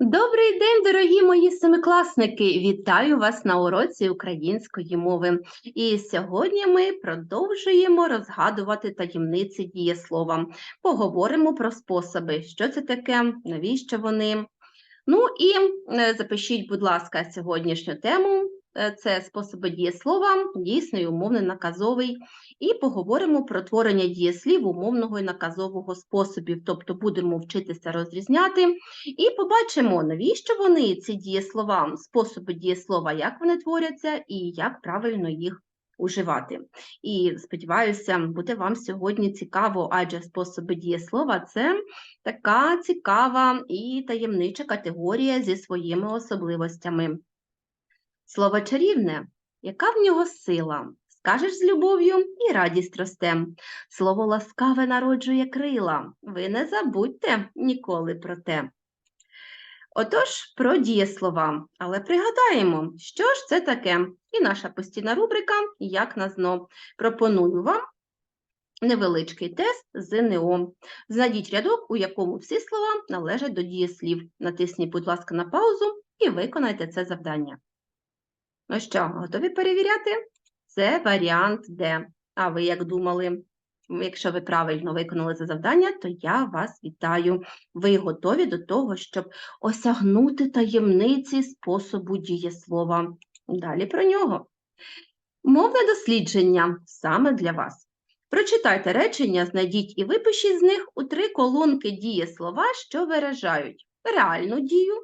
Добрий день, дорогі мої семикласники! Вітаю вас на уроці української мови. І сьогодні ми продовжуємо розгадувати таємниці дієслова. Поговоримо про способи, що це таке, навіщо вони. Ну і е, запишіть, будь ласка, сьогоднішню тему. Е, Це способи дієслова, дійсний, умовний, наказовий. І поговоримо про творення дієслів умовного і наказового способів. Тобто будемо вчитися розрізняти і побачимо, навіщо вони, ці дієслова, способи дієслова, як вони творяться і як правильно їх уживати. І сподіваюся, буде вам сьогодні цікаво, адже способи дієслова це така цікава і таємнича категорія зі своїми особливостями. Слово чарівне, яка в нього сила? Скажеш з любов'ю і радість росте. Слово ласкаве народжує крила. Ви не забудьте ніколи про те. Отож, про дієслова. Але пригадаємо, що ж це таке? І наша постійна рубрика Як на зно. Пропоную вам невеличкий тест ЗНО. Знайдіть рядок, у якому всі слова належать до дієслів. Натисніть, будь ласка, на паузу і виконайте це завдання. Ну що, готові перевіряти? Це варіант Д. А ви як думали? Якщо ви правильно виконали це завдання, то я вас вітаю. Ви готові до того, щоб осягнути таємниці способу дієслова. Далі про нього. Мовне дослідження саме для вас. Прочитайте речення, знайдіть і випишіть з них у три колонки дієслова, що виражають реальну дію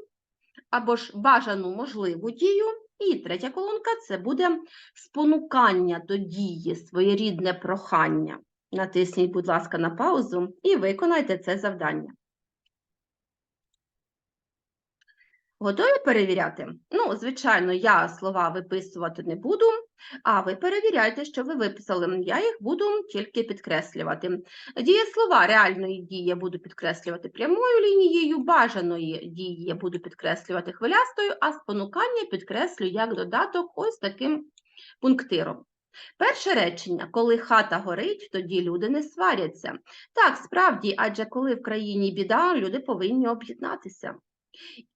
або ж бажану можливу дію. І третя колонка це буде спонукання до дії, своєрідне прохання. Натисніть, будь ласка, на паузу і виконайте це завдання. Готові перевіряти? Ну, звичайно, я слова виписувати не буду, а ви перевіряйте, що ви виписали. Я їх буду тільки підкреслювати. Дієслова реальної дії я буду підкреслювати прямою лінією, бажаної дії я буду підкреслювати хвилястою, а спонукання підкреслю як додаток ось таким пунктиром. Перше речення, коли хата горить, тоді люди не сваряться. Так, справді, адже коли в країні біда, люди повинні об'єднатися.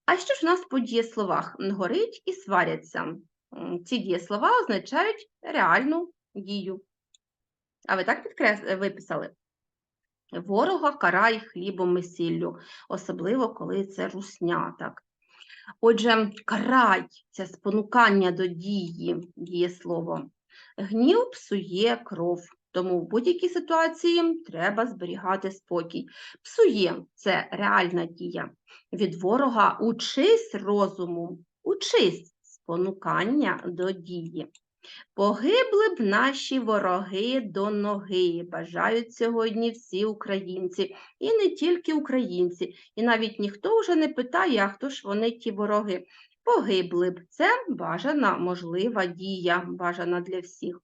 А що ж у нас по дієсловах? Горить і сваряться. Ці дієслова означають реальну дію. А ви так підкрес... виписали? Ворога карай хлібом і сіллю, особливо коли це русня. Так? Отже, карай це спонукання до дії, дієслово. Гнів псує кров, тому в будь-якій ситуації треба зберігати спокій. Псує це реальна дія. Від ворога учись розуму, учись спонукання до дії. Погибли б наші вороги до ноги, бажають сьогодні всі українці, і не тільки українці, і навіть ніхто вже не питає, а хто ж вони ті вороги. Погибли б це бажана можлива дія, бажана для всіх.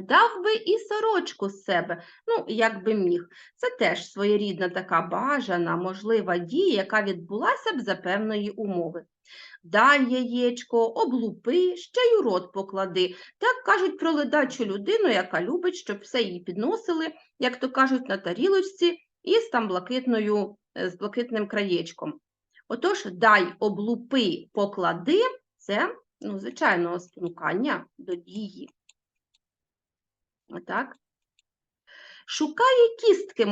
Дав би і сорочку з себе, ну, як би міг. Це теж своєрідна така бажана, можлива дія, яка відбулася б за певної умови. Дай яєчко, облупи, ще й у рот поклади. Так кажуть про ледачу людину, яка любить, щоб все їй підносили, як то кажуть, на тарілочці із там блакитною, е, з блакитним краєчком. Отож, дай облупи, поклади це, ну, звичайно, спонукання до дії. Отак. Шукає кістки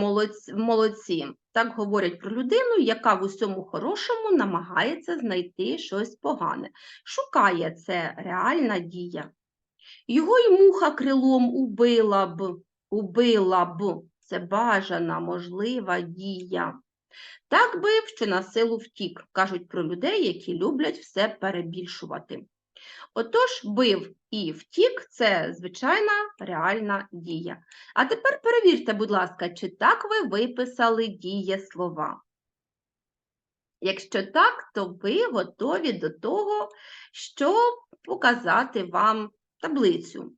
молодці. Так говорять про людину, яка в усьому хорошому намагається знайти щось погане. Шукає це реальна дія. Його й муха крилом убила б, убила б. Це бажана, можлива дія. Так бив, що на силу втік, кажуть про людей, які люблять все перебільшувати. Отож, бив і втік це звичайна реальна дія. А тепер перевірте, будь ласка, чи так ви виписали дієслова. Якщо так, то ви готові до того, щоб показати вам таблицю.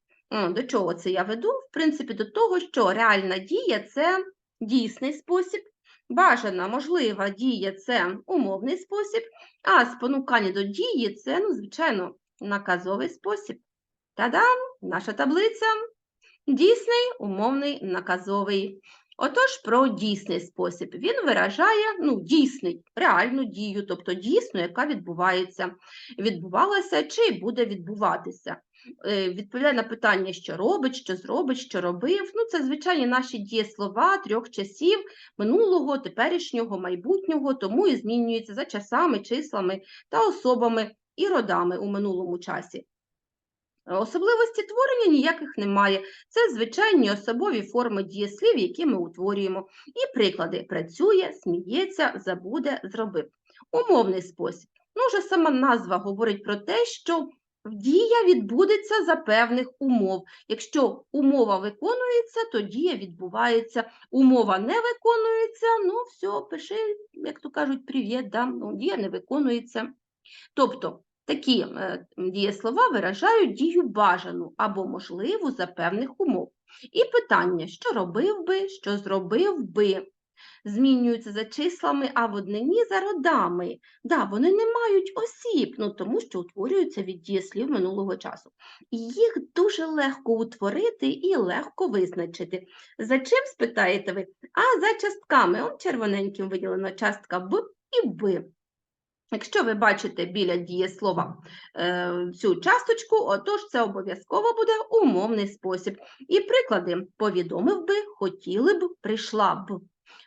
До чого це я веду? В принципі, до того, що реальна дія це дійсний спосіб, бажана, можлива дія це умовний спосіб, а спонукання до дії це, ну, звичайно, наказовий спосіб. Та-дам! Наша таблиця. Дійсний, умовний, наказовий. Отож, про дійсний спосіб. Він виражає ну, дійсний, реальну дію, тобто дійсну, яка відбувається, відбувалася чи буде відбуватися. Е, Відповідає на питання, що робить, що зробить, що робив. Ну, це звичайні наші дієслова трьох часів минулого, теперішнього, майбутнього, тому і змінюється за часами, числами та особами і родами у минулому часі. Особливості творення ніяких немає. Це звичайні особові форми дієслів, які ми утворюємо. І приклади працює, сміється, забуде, зробив. Умовний спосіб. Ну, вже сама назва говорить про те, що дія відбудеться за певних умов. Якщо умова виконується, то дія відбувається. Умова не виконується, ну все, пиши, як то кажуть, привіт, да? ну, дія не виконується. Тобто такі е, дієслова виражають дію бажану або можливу за певних умов. І питання, що робив би, що зробив би, змінюються за числами, а в однині за родами. Да, вони не мають осіб, ну, тому що утворюються від дієслів минулого часу. І їх дуже легко утворити і легко визначити. За чим спитаєте ви? А за частками. Он червоненьким виділено частка Б і Б. Якщо ви бачите біля дієслова е, цю часточку, отож це обов'язково буде умовний спосіб. І приклади повідомив би, хотіли б, прийшла б.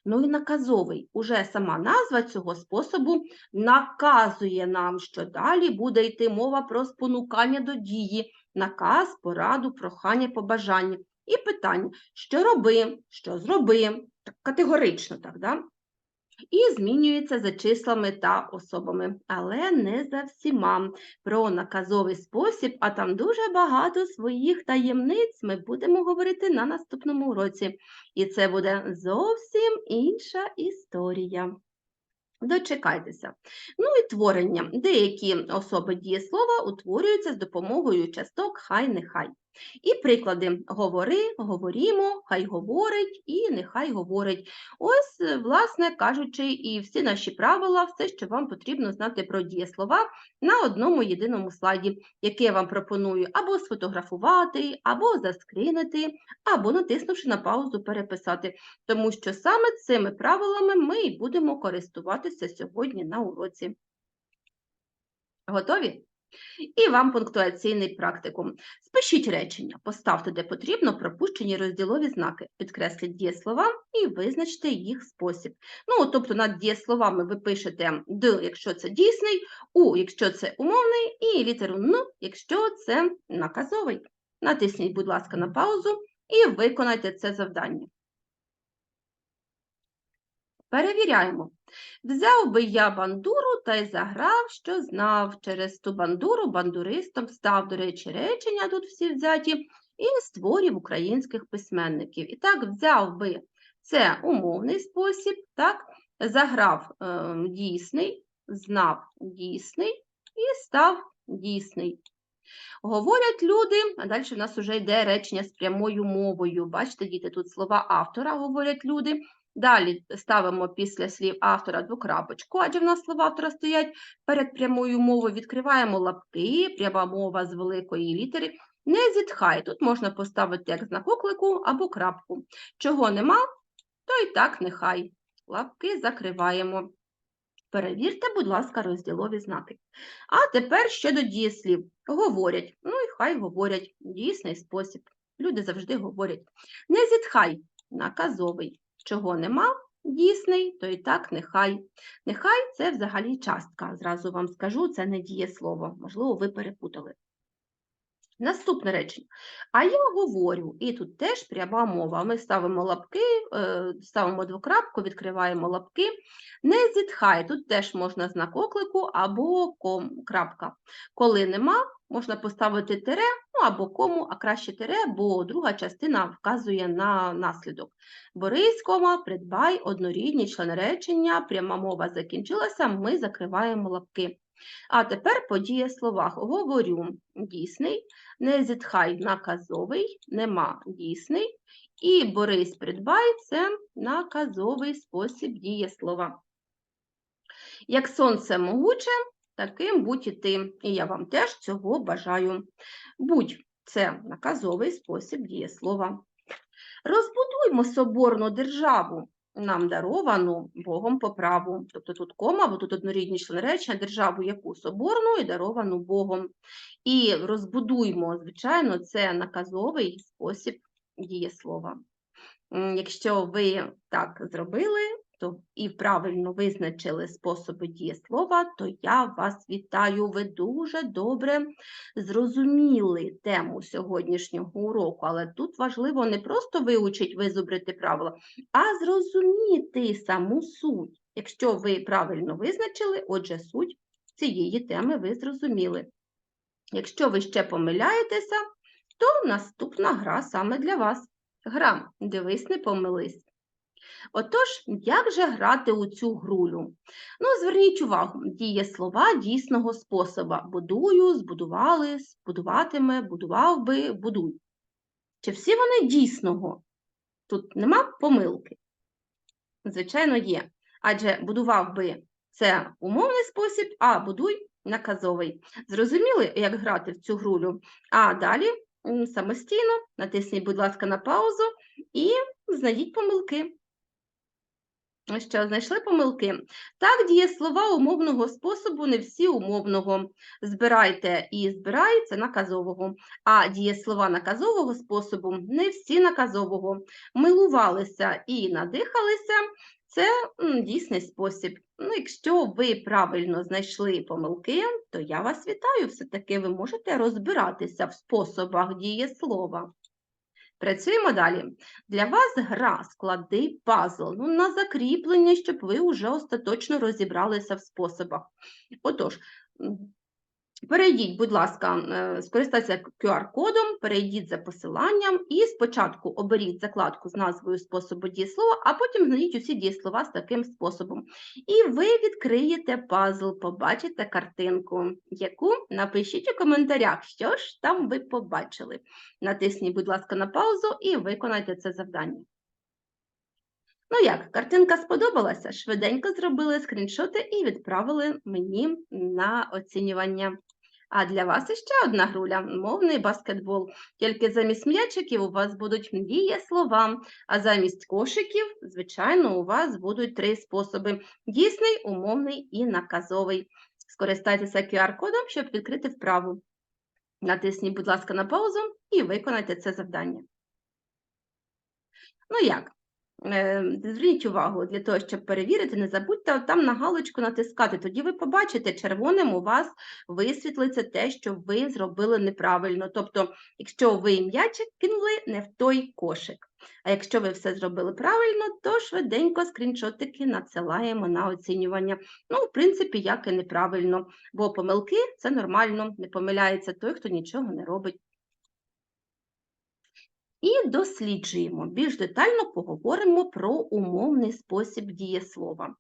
Ну і наказовий. Уже сама назва цього способу наказує нам, що далі буде йти мова про спонукання до дії, наказ, пораду, прохання, побажання. І питання, що роби, що зроби, так категорично так, да? І змінюється за числами та особами, але не за всіма. Про наказовий спосіб, а там дуже багато своїх таємниць ми будемо говорити на наступному уроці. І це буде зовсім інша історія. Дочекайтеся. Ну і творення. Деякі особи дієслова утворюються з допомогою часток хай нехай. І приклади говори, говорімо, хай говорить і нехай говорить. Ось, е, власне кажучи, і всі наші правила, все, що вам потрібно знати про дієслова на одному єдиному слайді, який я вам пропоную або сфотографувати, або заскрінити, або натиснувши на паузу, переписати. Тому що саме цими правилами ми і будемо користуватися сьогодні на уроці. Готові? І вам пунктуаційний практикум. Спишіть речення, поставте, де потрібно, пропущені розділові знаки, підкресліть дієслова і визначте їх спосіб. Ну, тобто над дієсловами ви пишете Д, якщо це дійсний, У, якщо це умовний, і літеру Н, якщо це наказовий. Натисніть, будь ласка, на паузу і виконайте це завдання. Перевіряємо. Взяв би я бандуру та й заграв, що знав. Через ту бандуру бандуристом став, до речі, речення тут всі взяті, і створів українських письменників. І так, взяв би це умовний спосіб, так, заграв е, дійсний, знав дійсний і став дійсний. Говорять люди, а далі в нас вже йде речення з прямою мовою. Бачите, діти, тут слова автора говорять люди. Далі ставимо після слів автора двокрапочку, адже в нас слова автора стоять перед прямою мовою, відкриваємо лапки, пряма мова з великої літери. Не зітхай. Тут можна поставити як знак оклику або крапку. Чого нема, то і так нехай. Лапки закриваємо. Перевірте, будь ласка, розділові знаки. А тепер ще до дієслів. Говорять, ну і хай говорять, дійсний спосіб. Люди завжди говорять. Не зітхай, наказовий. Чого нема, дійсний, то і так нехай. Нехай це взагалі частка. Зразу вам скажу, це не дієслово. Можливо, ви перепутали. Наступне речення. А я говорю, і тут теж пряма мова. Ми ставимо лапки, е, ставимо двокрапку, відкриваємо лапки. Не зітхай, тут теж можна знак оклику або ком, крапка. Коли нема, можна поставити тире, ну або кому, а краще тире, бо друга частина вказує на наслідок. Борись, кома, придбай, однорідні члени речення, пряма мова закінчилася, ми закриваємо лапки. А тепер по дієсловах. Говорю дійсний, не зітхай наказовий, нема дійсний. І Борис придбай це наказовий спосіб дієслова. Як сонце могуче, таким будь і ти. І я вам теж цього бажаю. Будь це наказовий спосіб дієслова. Розбудуймо соборну державу, нам даровану Богом по праву. Тобто тут кома, бо тут однорідні члени речення, державу яку соборну і даровану Богом. І розбудуймо, звичайно, це наказовий спосіб дієслова. Якщо ви так зробили, то і правильно визначили способи дієслова, то я вас вітаю. Ви дуже добре зрозуміли тему сьогоднішнього уроку, але тут важливо не просто вивчити, визубрити правила, а зрозуміти саму суть. Якщо ви правильно визначили, отже, суть цієї теми ви зрозуміли. Якщо ви ще помиляєтеся, то наступна гра саме для вас. Гра Дивись, не помились. Отож, як же грати у цю грулю? Ну, зверніть увагу, дієслова дійсного способа. Будую, збудували, збудуватиме, будував би, будуй. Чи всі вони дійсного? Тут нема помилки? Звичайно, є. Адже будував би це умовний спосіб, а будуй наказовий. Зрозуміли, як грати в цю грулю? А далі самостійно натисніть, будь ласка, на паузу і знайдіть помилки. Ну Що, знайшли помилки? Так, дієслова умовного способу не всі умовного. Збирайте і збирай – наказового. А дієслова наказового способу не всі наказового. Милувалися і надихалися – це дійсний спосіб. Ну, якщо ви правильно знайшли помилки, то я вас вітаю. Все-таки ви можете розбиратися в способах дієслова. Працюємо далі. Для вас гра склади пазл ну, на закріплення, щоб ви вже остаточно розібралися в способах. Отож, перейдіть, будь ласка, е, скористайтеся QR-кодом, перейдіть за посиланням і спочатку оберіть закладку з назвою способу дієслова, а потім знайдіть усі дієслова з таким способом. І ви відкриєте пазл, побачите картинку, яку напишіть у коментарях, що ж там ви побачили. Натисніть, будь ласка, на паузу і виконайте це завдання. Ну як, картинка сподобалася? Швиденько зробили скріншоти і відправили мені на оцінювання. А для вас іще одна груля мовний баскетбол. Тільки замість м'ячиків у вас будуть дієслова, а замість кошиків, звичайно, у вас будуть три способи: дійсний, умовний і наказовий. Скористайтеся QR-кодом, щоб відкрити вправу. Натисніть, будь ласка, на паузу і виконайте це завдання. Ну як? Е, Зверніть увагу, для того, щоб перевірити, не забудьте там на галочку натискати. Тоді ви побачите, червоним у вас висвітлиться те, що ви зробили неправильно. Тобто, якщо ви м'ячик кинули не в той кошик. А якщо ви все зробили правильно, то швиденько скріншотики надсилаємо на оцінювання. Ну, в принципі, як і неправильно, бо помилки це нормально, не помиляється той, хто нічого не робить. І досліджуємо. Більш детально поговоримо про умовний спосіб дієслова.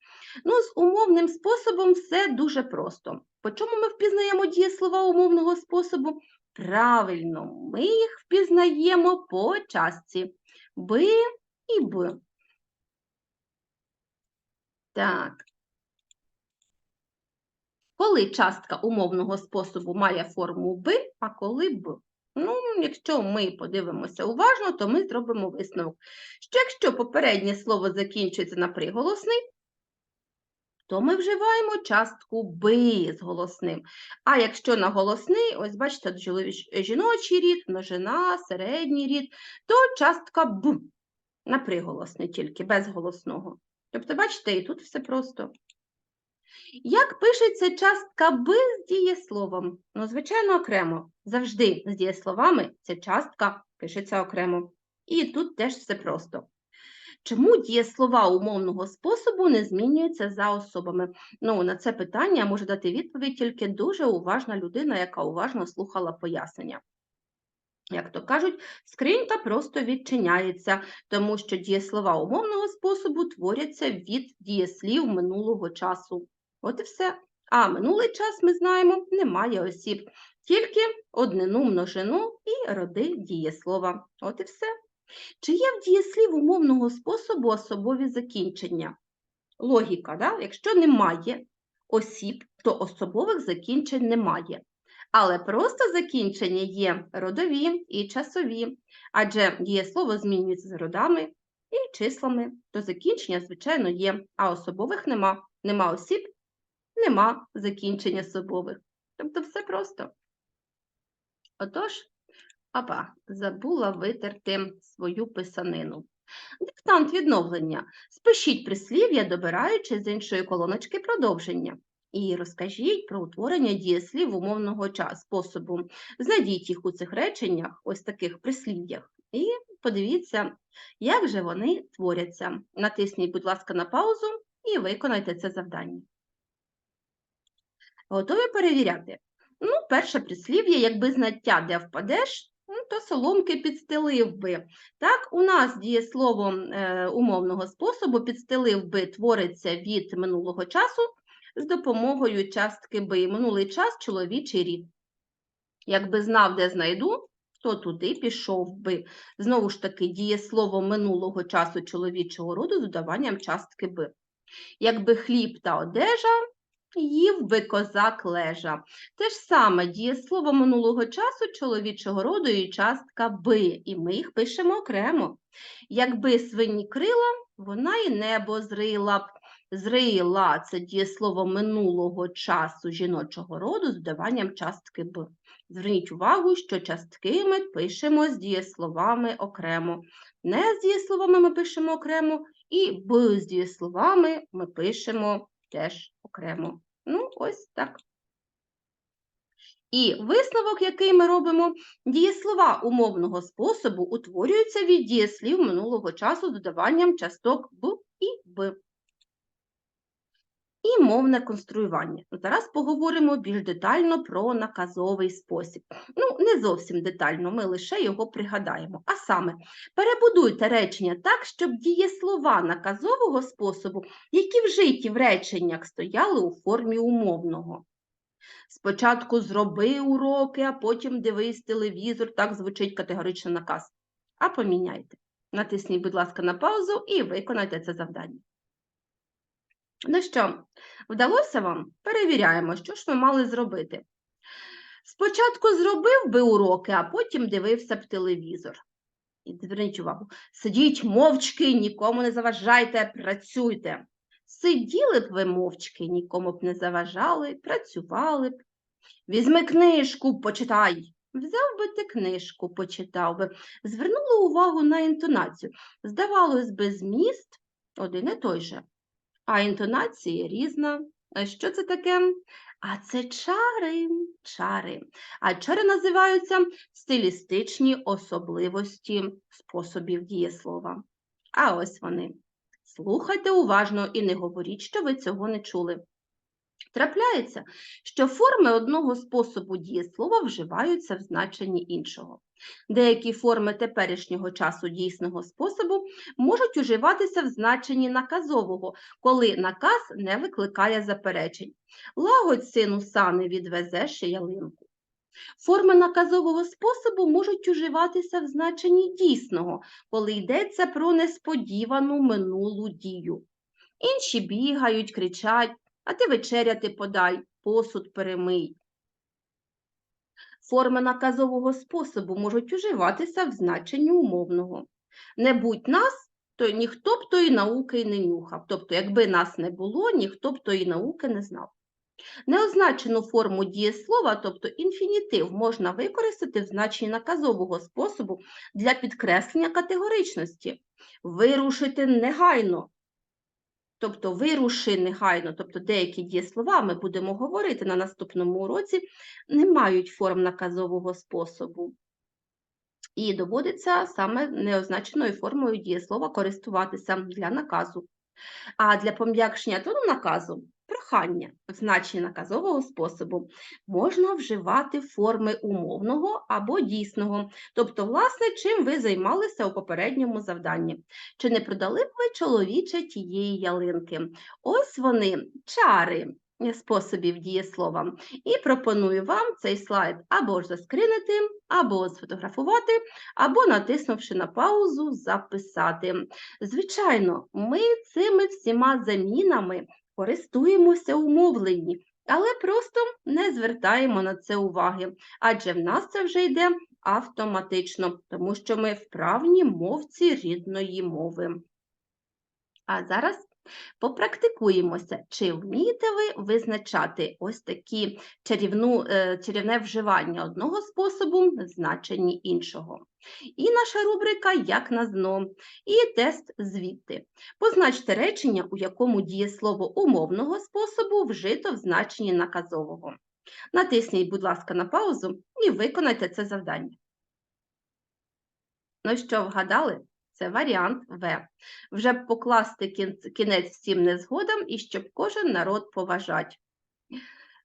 Ну, з умовним способом все дуже просто. По чому ми впізнаємо дієслова умовного способу? Правильно, ми їх впізнаємо по частці би і б. Так. Коли частка умовного способу має форму би, а коли б? Ну, якщо ми подивимося уважно, то ми зробимо висновок, що якщо попереднє слово закінчується на приголосний, то ми вживаємо частку би з голосним. А якщо на голосний, ось бачите, жіночий рід, множина, середній рід, то частка б на приголосний тільки, без голосного. Тобто, бачите, і тут все просто. Як пишеться частка «би» з дієсловом? Ну, звичайно, окремо. Завжди з дієсловами ця частка пишеться окремо. І тут теж все просто. Чому дієслова умовного способу не змінюються за особами? Ну, на це питання може дати відповідь тільки дуже уважна людина, яка уважно слухала пояснення. Як то кажуть, скринька просто відчиняється, тому що дієслова умовного способу творяться від дієслів минулого часу. От і все. А минулий час, ми знаємо, немає осіб, тільки однину множину і роди дієслова. От і все. Чи є в дієслів умовного способу особові закінчення? Логіка, да? якщо немає осіб, то особових закінчень немає. Але просто закінчення є родові і часові, адже дієслово змінюється з родами і числами. То закінчення, звичайно, є, а особових нема. Нема осіб, нема закінчення особових. Тобто все просто. Отож, апа, забула витерти свою писанину. Диктант відновлення. Спишіть прислів'я, добираючи з іншої колоночки продовження. І розкажіть про утворення дієслів умовного часу, способу. Знайдіть їх у цих реченнях, ось таких прислів'ях, і подивіться, як же вони творяться. Натисніть, будь ласка, на паузу і виконайте це завдання. Готові перевіряти? Ну, перше прислів'я, якби знаття, де впадеш, ну, то соломки підстелив би. Так, у нас дієслово е, умовного способу підстелив би твориться від минулого часу з допомогою частки би. Минулий час чоловічий рід. Якби знав, де знайду, то туди пішов би. Знову ж таки, дієслово минулого часу чоловічого роду з додаванням частки би. Якби хліб та одежа, їв би козак лежа. Те ж саме дієслово минулого часу чоловічого роду і частка би, і ми їх пишемо окремо. Якби свині крила, вона і небо зрила б. Зрила це дієслово минулого часу жіночого роду з додаванням частки б. Зверніть увагу, що частки ми пишемо з дієсловами окремо. Не з дієсловами ми пишемо окремо, і б з дієсловами ми пишемо теж окремо. Ну, ось так. І висновок, який ми робимо, дієслова умовного способу утворюються від дієслів минулого часу з додаванням часток б і б. І мовне конструювання. Зараз поговоримо більш детально про наказовий спосіб. Ну, не зовсім детально, ми лише його пригадаємо. А саме, перебудуйте речення так, щоб дієслова наказового способу, які вжиті в реченнях, стояли у формі умовного. Спочатку зроби уроки, а потім дивись телевізор, так звучить категоричний наказ. А поміняйте. Натисніть, будь ласка, на паузу і виконайте це завдання. Ну що, вдалося вам? Перевіряємо, що ж ми мали зробити. Спочатку зробив би уроки, а потім дивився б телевізор. І зверніть увагу, сидіть мовчки, нікому не заважайте, працюйте. Сиділи б ви мовчки, нікому б не заважали, працювали б. Візьми книжку, почитай. Взяв би ти книжку, почитав би. Звернули увагу на інтонацію. Здавалось би, зміст один і той же а інтонація різна. А Що це таке? А це чари, чари. А чари називаються стилістичні особливості способів дієслова. А ось вони. Слухайте уважно і не говоріть, що ви цього не чули. Трапляється, що форми одного способу дієслова вживаються в значенні іншого. Деякі форми теперішнього часу дійсного способу можуть уживатися в значенні наказового, коли наказ не викликає заперечень. Лагодь сину сани відвезеш ялинку. Форми наказового способу можуть уживатися в значенні дійсного, коли йдеться про несподівану минулу дію. Інші бігають, кричать, а ти вечеряти подай, посуд перемий. Форми наказового способу можуть уживатися в значенні умовного. Не будь нас, то ніхто б тої науки й не нюхав. Тобто, якби нас не було, ніхто б тої науки не знав. Неозначену форму дієслова, тобто інфінітив, можна використати в значенні наказового способу для підкреслення категоричності. Вирушити негайно, Тобто вируши негайно, тобто деякі дієслова, ми будемо говорити на наступному уроці, не мають форм наказового способу. І доводиться саме неозначеною формою дієслова користуватися для наказу. А для пом'якшення тону наказу прохання в значенні наказового способу можна вживати форми умовного або дійсного, тобто, власне, чим ви займалися у попередньому завданні. Чи не продали б ви чоловіче тієї ялинки? Ось вони, чари. Способів дієслова. І пропоную вам цей слайд або ж заскринити, або сфотографувати, або, натиснувши на паузу, записати. Звичайно, ми цими всіма замінами користуємося у але просто не звертаємо на це уваги, адже в нас це вже йде автоматично, тому що ми вправні мовці рідної мови. А зараз попрактикуємося, чи вмієте ви визначати ось такі чарівну, е, чарівне вживання одного способу значенні іншого. І наша рубрика Як на зно, і тест звідти. Позначте речення, у якому дієслово умовного способу вжито в значенні наказового. Натисніть, будь ласка, на паузу і виконайте це завдання. Ну що, вгадали? Це варіант В. Вже покласти кінець всім незгодам і щоб кожен народ поважать.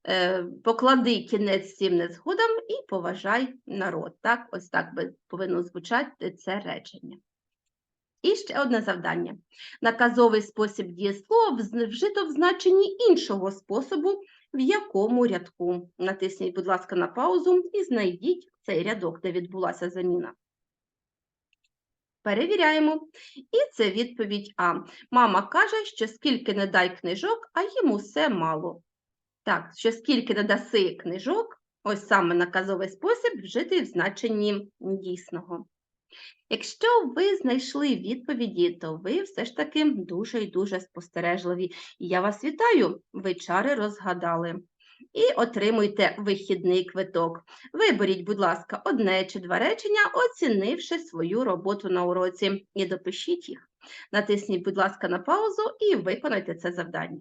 Е, Поклади кінець всім незгодам і поважай народ. Так, ось так би повинно звучати це речення. І ще одне завдання. Наказовий спосіб дієслова вжито в значенні іншого способу, в якому рядку. Натисніть, будь ласка, на паузу і знайдіть цей рядок, де відбулася заміна. Перевіряємо. І це відповідь А. Мама каже, що скільки не дай книжок, а їм усе мало. Так, що скільки не даси книжок, ось саме наказовий спосіб вжитий в значенні дійсного. Якщо ви знайшли відповіді, то ви все ж таки дуже і дуже спостережливі. І я вас вітаю, ви чари розгадали. І отримуйте вихідний квиток. Виберіть, будь ласка, одне чи два речення, оцінивши свою роботу на уроці, і допишіть їх. Натисніть, будь ласка, на паузу і виконайте це завдання.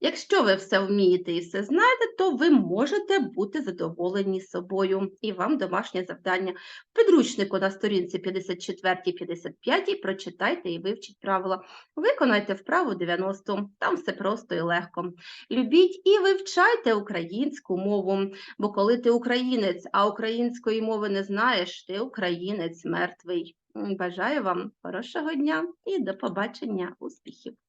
Якщо ви все вмієте і все знаєте, то ви можете бути задоволені собою. І вам домашнє завдання. Підручнику на сторінці 54-55 прочитайте і вивчіть правила. Виконайте вправу 90, там все просто і легко. Любіть і вивчайте українську мову, бо коли ти українець, а української мови не знаєш, ти українець мертвий. Бажаю вам хорошого дня і до побачення, успіхів!